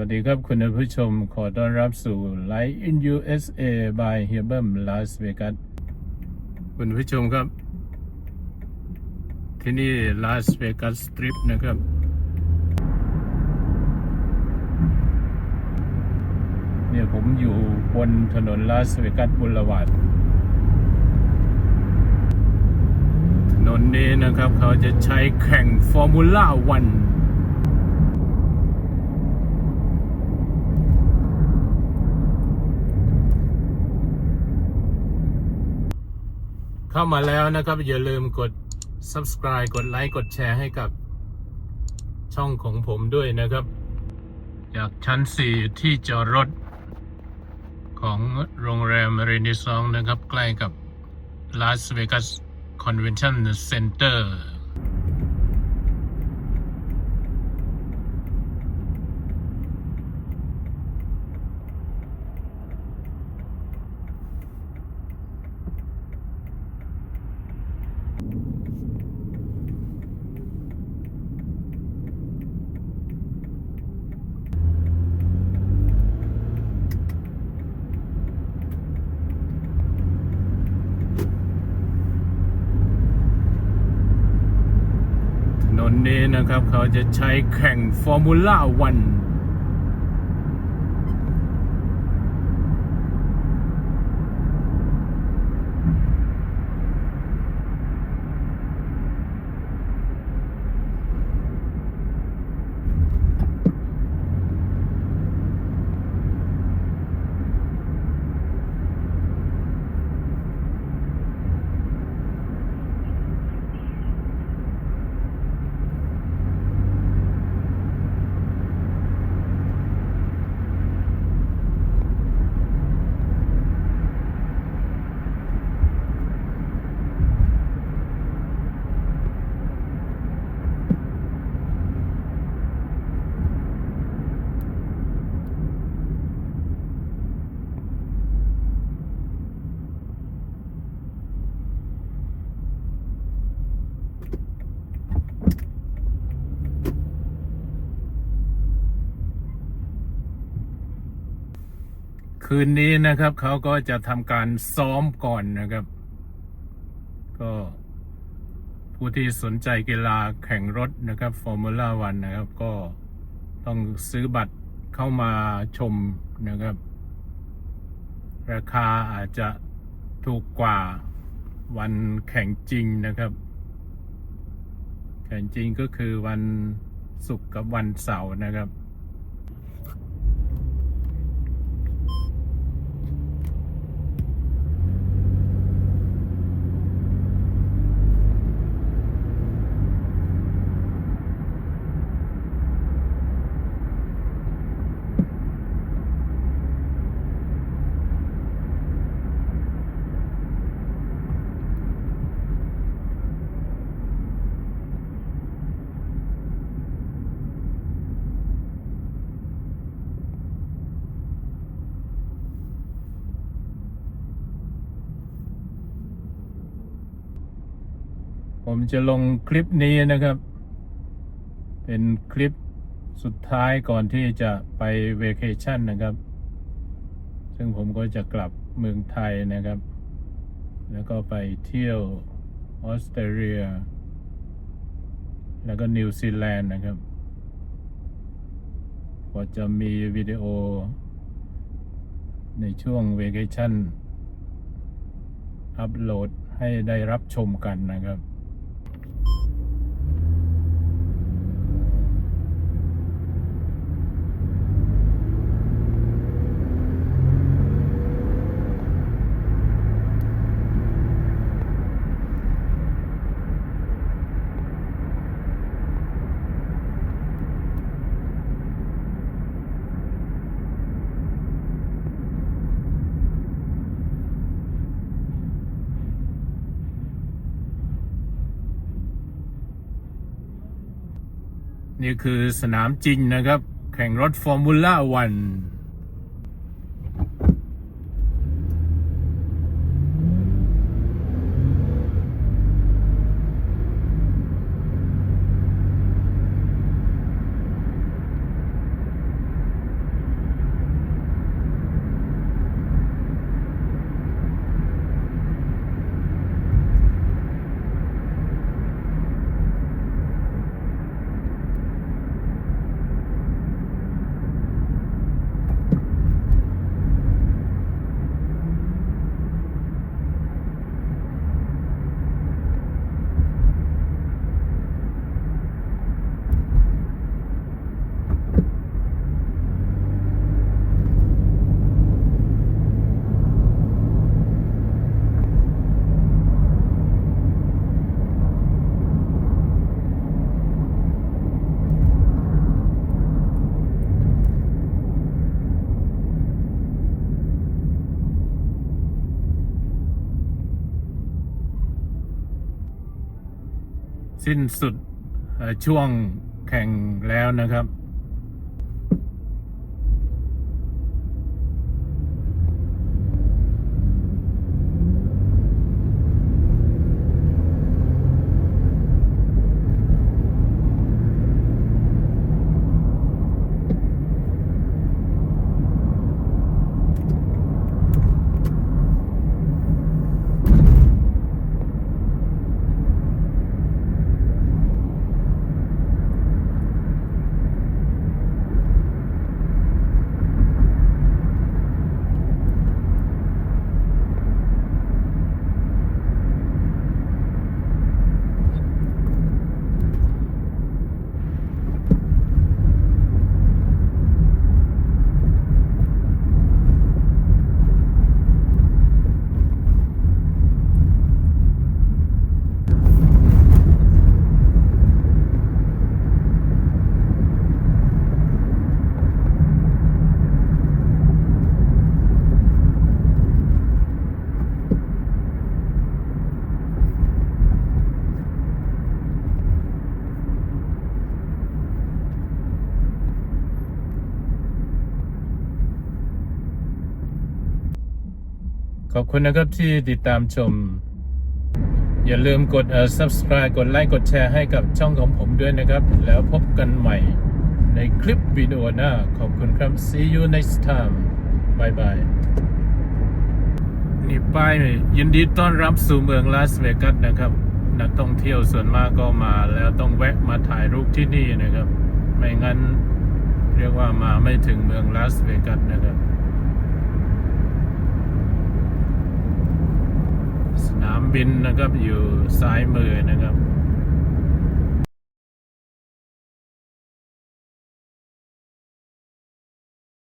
วัสดีครับคุณผู้ชมขอต้อนรับสู่ Life in USA by h e b e r Las Vegas คุณผู้ชมครับ ที่นี่ Las Vegas Strip นะครับ เนี่ยผมอยู่บนถนน Las Vegas Boulevard ถนนนี้นะครับเขาจะใช้แข่งฟอ Formula 1 เข้ามาแล้วนะครับ อย่าลืมกด subscribe กดไลค์กดแชร์ให้กับช่องของผมด้วยนะครับ จากชั้น 4 ที่จอดรถ ของโรงแรมเรนิซองนะครับ ใกล้กับ Las Vegas Convention Center ถ นี้นะครับ เขาจะใช้แข่งฟอร์มูล่าวัน คืนนี้นะครับเขาก็จะทำการซ้อมก่อนนะครับ ก็ผู้ที่สนใจกีฬาแข่งรถนะครับฟอร์มูล่าวันนะครับ ก็ต้องซื้อบัตรเข้ามาชมนะครับ ราคาอาจจะถูกกว่าวันแข่งจริงนะครับ แข่งจริงก็คือวันศุกร์กับวันเสาร์นะครับ ผมจะลงคลิปนี้นะครับ เป็นคลิปสุดท้ายก่อนที่จะไปเว c a ชั่นนะครับ ซึ่งผมก็จะกลับเมืองไทยนะครับ แล้วก็ไปเที่ยวออสเตรเลีย แล้วก็นิวซีแลนด์นะครับก็จะมีวิดีโอ ในช่วงเว c a ชั่นอัปโหลดให้ได้รับชมกันนะครับ นี่คือสนามจริงนะครับ แข่งรถฟอร์มูล่าวันน สิ้นสุดช่วงแข่งแล้วนะครับ ขอบคุณนะครับที่ติดตามชม อย่าลืมกด subscribe กดไลค์กดแชร์ให้กับช่องของผมด้วยนะครับ แล้วพบกันใหม่ในคลิปวิดีโอหน้า ขอบคุณครับ see you next time bye bye นี่ป้ายยินดีต้อนรับสู่เมืองลาสเวกัสนะครับ นักท่องเที่ยวส่วนมากก็มาแล้วต้องแวะมาถ่ายรูปที่นี่นะครับ ไม่งั้นเรียกว่ามาไม่ถึงเมืองลาสเวกัสนะครับ สนามบินนะครับอยู่ซ้ายมือนะครับ